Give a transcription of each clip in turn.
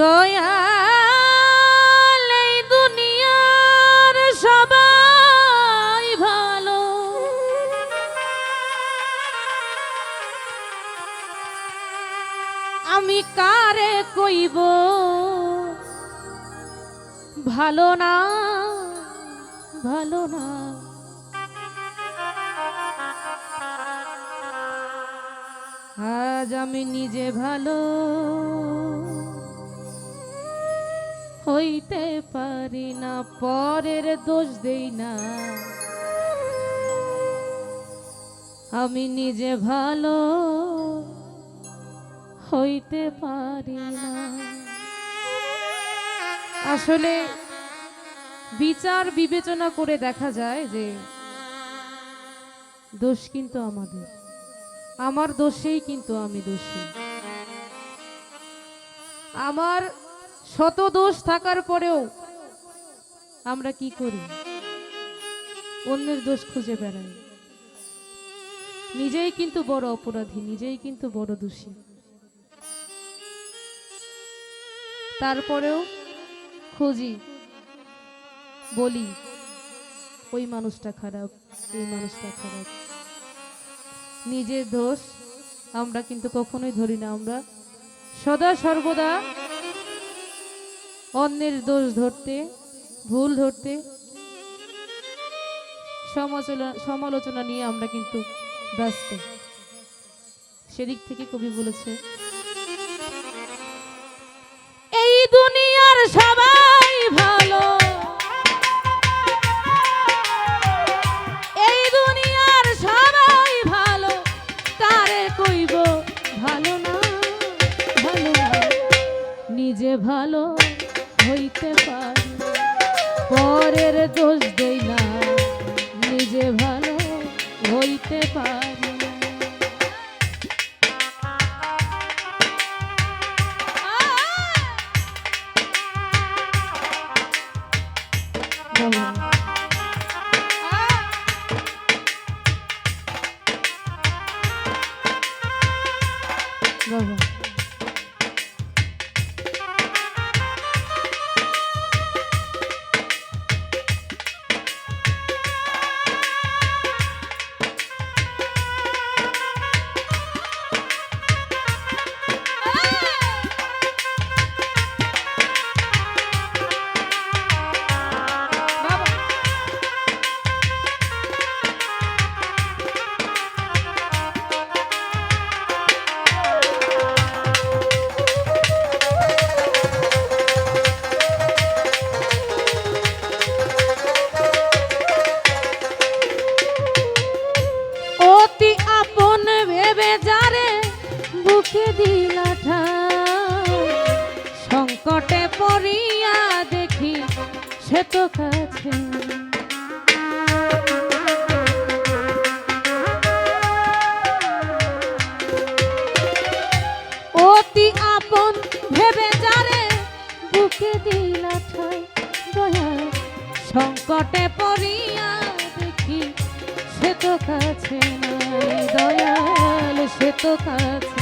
দয়াল এই দুনিয়ার সবাই ভালো। আমি কারে কইব? ভালো না ভালো না। আজ আমি নিজে ভালো। হইতে পারি না, পরের দোষ দেই না। আমি নিজে ভালো হইতে পারি না। আসলে বিচার বিবেচনা করে দেখা যায় যে দোষ কিন্তু আমাদের। আমার দোষেই কিন্তু আমি দোষী। আমার শত দোষ থাকার পরেও আমরা কি করি? অন্যের দোষ খুঁজে বেড়াই। নিজেই কিন্তু বড় অপরাধী, নিজেই কিন্তু বড় দোষী। তারপরেও খুঁজি, বলি, ওই মানুষটা খারাপ, এই মানুষটা খারাপ। নিজের দোষ আমরা কিন্তু কখনোই ধরি না। আমরা সদা সর্বদা অন্যের দোষ ধরতে, ভুল ধরতে। সমালোচনা সমালোচনা নিয়ে আমরা কিন্তু ব্যস্ত। সেদিক থেকে কবি বলেছে, এই দুনিয়ার সবাই ভালো। বুকে দিলা দয়া সংকটে পড়িয়া দেখি সে তো কাছে নাই। দয়াল সে তো কাছে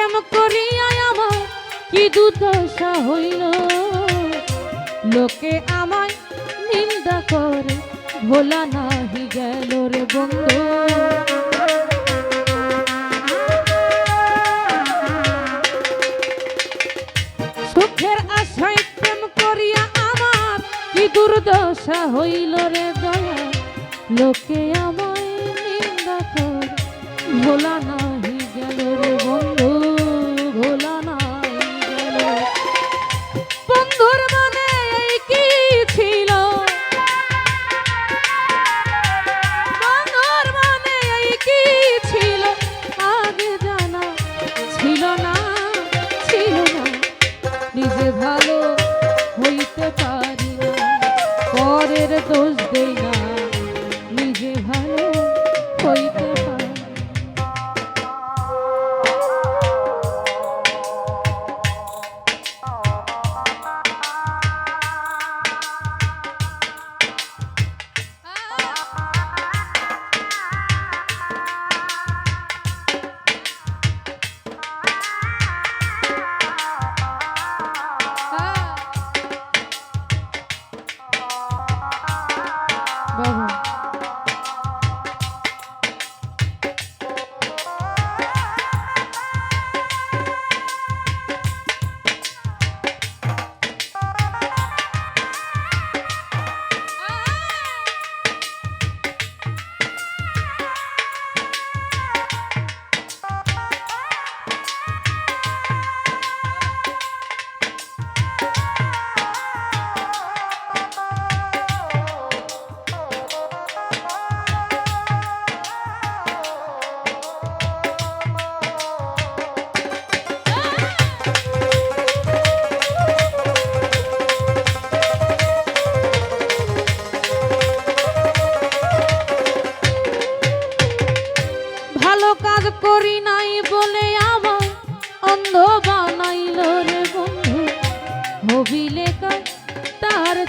প্রেম করিয়া আমার কি দুর্দশা হইল? লোকে আমায় নিন্দা করে, ভোলা নাহি গেল রে বন্ধু। সুখের আশায় প্রেম করিয়া আমার কি দুর্দশা হইল রে দয়া? লোকে আমায় নিন্দা করে, ভোলা নাহি ভালো হইতে পারি। না পরের দোষ দেই না।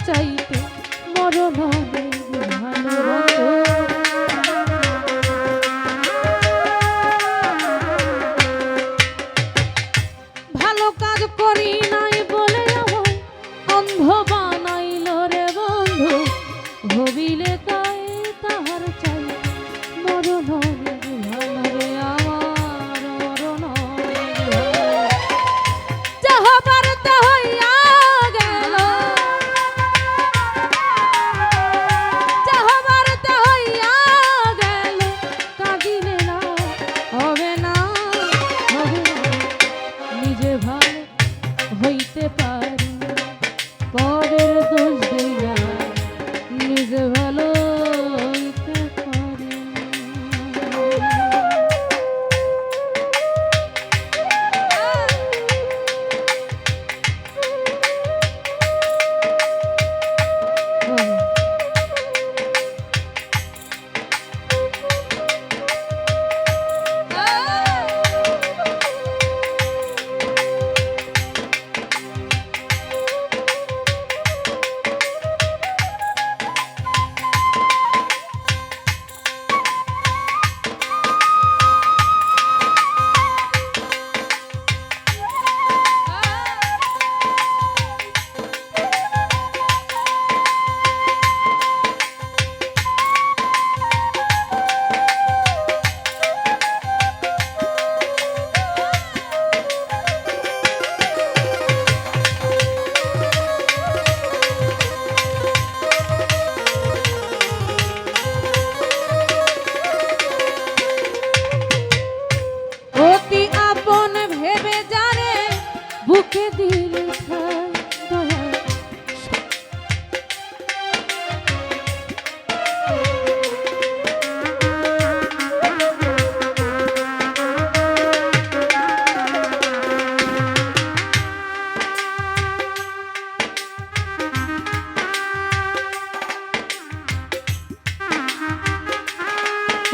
চাইতে মরণ হইতে পারি।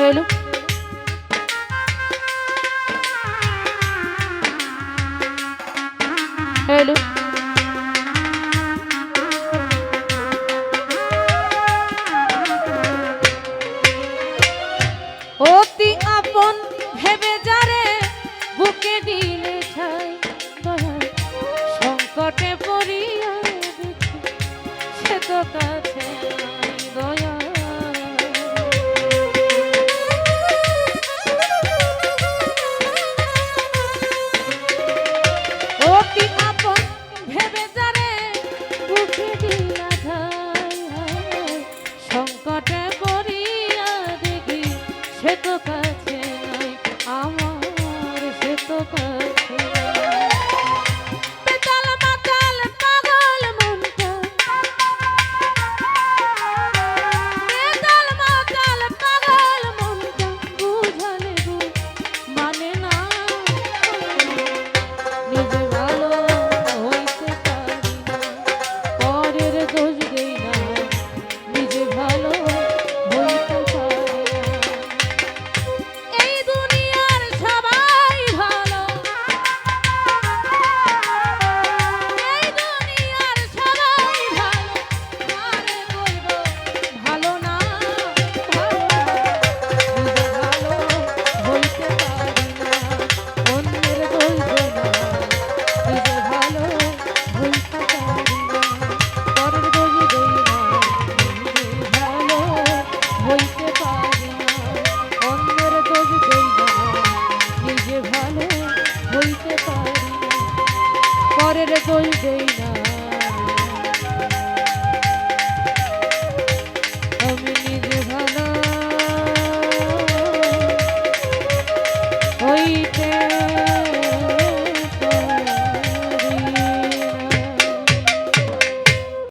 হ্যালো হ্যালো অতি আপন ভেবে যারে